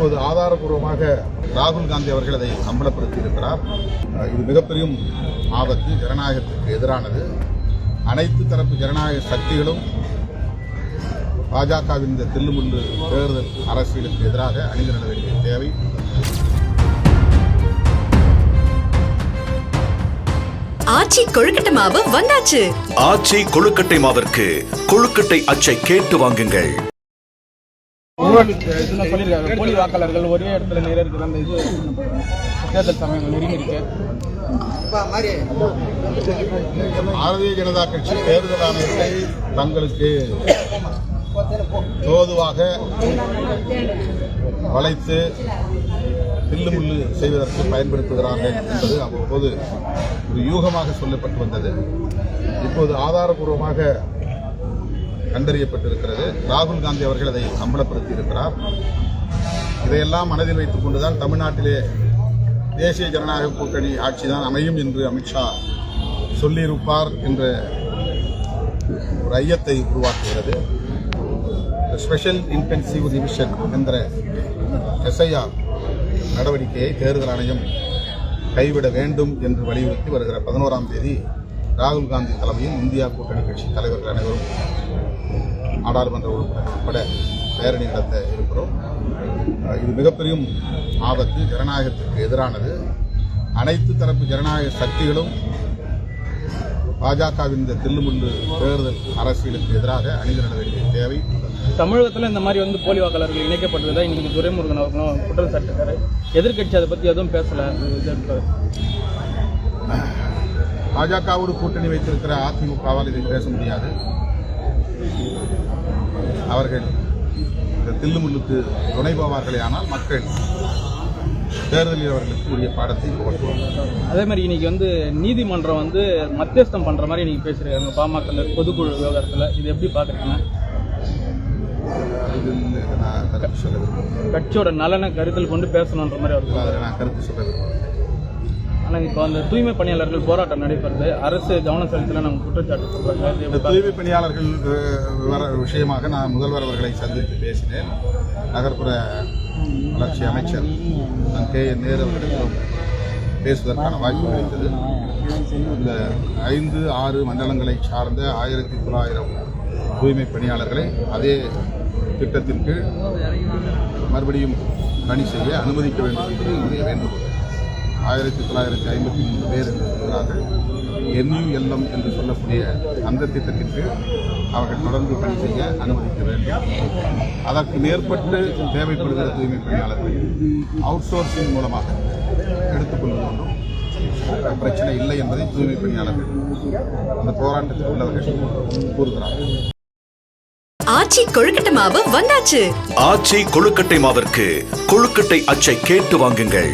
இப்போது ஆதாரபூர்வமாக ராகுல் காந்தி அவர்கள் அதை அம்பலப்படுத்தி இருக்கிறார் அஹ் இது மிகப்பெரும் ஆபத்து ஜனநாயகத்திற்கு எதிரானது. அனைத்து தரப்பு ஜனநாயக சக்திகளும் பாஜகவின் இந்த தில்லுமுள்ளு தேர்தல் அரசியலுக்கு எதிராக அணிதிரள வேண்டிய தேவை. ஆச்சி கொழுக்கட்டை மாவு வந்தாச்சு. ஆச்சி கொழுக்கட்டை மாவிற்கு கொழுக்கட்டை அச்சை கேட்டு வாங்குங்கள். சொல்லியிருக்காங்க போலி வாக்காளர்கள் ஒரே இடத்துல நிறைய இருக்குது அந்த இது தேர்தல் சமயம் நெருங்கி இருக்கு பாரதிய ஜனதா கட்சி தேர்தல் ஆணையத்தை தங்களுக்கு தோதுவாக வளைத்து தில்லுமுள்ளு செய்வதற்கு பயன்படுத்துகிறார்கள் என்பது அவ்வப்போது ஒரு யூகமாக சொல்லப்பட்டு வந்தது. இப்போது ஆதாரபூர்வமாக கண்டறியப்பட்டிருக்கிறது. ராகுல் காந்தி அவர்கள் அதை அம்பலப்படுத்தி இருக்கிறார் இதையெல்லாம் மனதில் வைத்துக் கொண்டுதான் தமிழ்நாட்டிலே தேசிய ஜனநாயக கூட்டணி ஆட்சிதான் அமையும் என்று அமித்ஷா சொல்லியிருப்பார் என்ற ஒரு ஐயத்தை உருவாக்குகிறது. ஸ்பெஷல் இன்டென்சிவ் ரிவிஷன் என்ற எஸ்ஐஆர் நடவடிக்கையை தேர்தல் ஆணையம் கைவிட வேண்டும் என்று வலியுறுத்தி வருகிற பதினோராம் தேதி ராகுல் காந்தி தலைமையில் இந்தியா கூட்டணி கட்சி தலைவர்கள் அனைவரும் நாடாளுமன்ற உறுப்பினர் உட்பட பேரணி நடத்த இருக்கிறோம். இது மிகப்பெரிய ஆபத்து ஜனநாயகத்திற்கு எதிரானது. அனைத்து தரப்பு ஜனநாயக சக்திகளும் பாஜகவின் இந்த தில்லுமுள்ளு தேர்தல் அரசியலுக்கு எதிராக அணிதிரள வேண்டிய தேவை. தமிழகத்தில் இந்த மாதிரி வந்து போலி வாக்காளர்கள் இணைக்கப்பட்டதா இன்னைக்கு துரைமுருகன் அவர்களும் குற்றம் சாட்டிருக்காரு எதிர்க்கட்சி அதை பற்றி எதுவும் பேசலை. இது பாஜகவோடு கூட்டணி வைத்திருக்கிற அதிமுகவால் இதை பேச முடியாது. அவர்கள் இந்த தில்லுமுள்ளுக்கு துணை போவார்களே ஆனால் மக்கள் தேர்தலில் அவர்களுக்கு உரிய பாடத்தை புகட்டுவார்கள் அதே மாதிரி இன்னைக்கு வந்து நீதிமன்றம் வந்து மத்தியஸ்தம் பண்ற மாதிரி இன்னைக்கு பேசுறாங்க பாமக பொதுக்குழு விவகாரத்துல. இது எப்படி விரும்புகிறேன் கட்சியோட நலனை கருத்தில் கொண்டு பேசணுன்ற மாதிரி நான் கருத்து சொல்ல விரும்புகிறேன் ஆனா இப்போ அந்த தூய்மை பணியாளர்கள் போராட்டம் நடைபெறுது. அரசு கவனம் செலுத்தல நம்ம குற்றச்சாட்டு? தூய்மை பணியாளர்கள் விவர விஷயமாக நான் முதல்வர் அவர்களை சந்தித்து பேசினேன். நகர்ப்புற வளர்ச்சி அமைச்சர் கே. என். நேரு அவர்களிடம் பேசுவதற்கான வாய்ப்பு கிடைத்தது. இந்த ஐந்து ஆறு மண்டலங்களை சார்ந்த ஆயிரத்தி தொள்ளாயிரம் தூய்மை பணியாளர்களை அதே திட்டத்தின் கீழ் மறுபடியும் பணி செய்ய அனுமதிக்க வேண்டும் என்பது என்னுடைய வேண்டுகோள் ஆயிரத்தி தொள்ளாயிரத்தி ஐம்பத்தி மூன்று பேர் இருக்கிறார்கள். என்யூஎல்எம் என்று சொல்லக்கூடிய அந்த திட்டத்தின் கீழ் அவர்கள் தொடர்ந்து பணி செய்ய அனுமதிக்க வேண்டும். அதற்கு மேற்பட்டு தேவைப்படுகிற தூய்மை பணியாளர்கள் அவுட் சோர்சிங் மூலமாக எடுத்துக்கொள்வது ஒன்றும் பிரச்சனை இல்லை என்பதை தூய்மை பணியாளர்கள் அந்த போராட்டத்தில் உள்ளவர்கள் கூறுகிறார்கள். ஆச்சி கொழுக்கட்டை மாவு வந்தாச்சு. ஆச்சி கொழுக்கட்டை மாவிற்கு கொழுக்கட்டை அச்சை கேட்டு வாங்குங்கள்.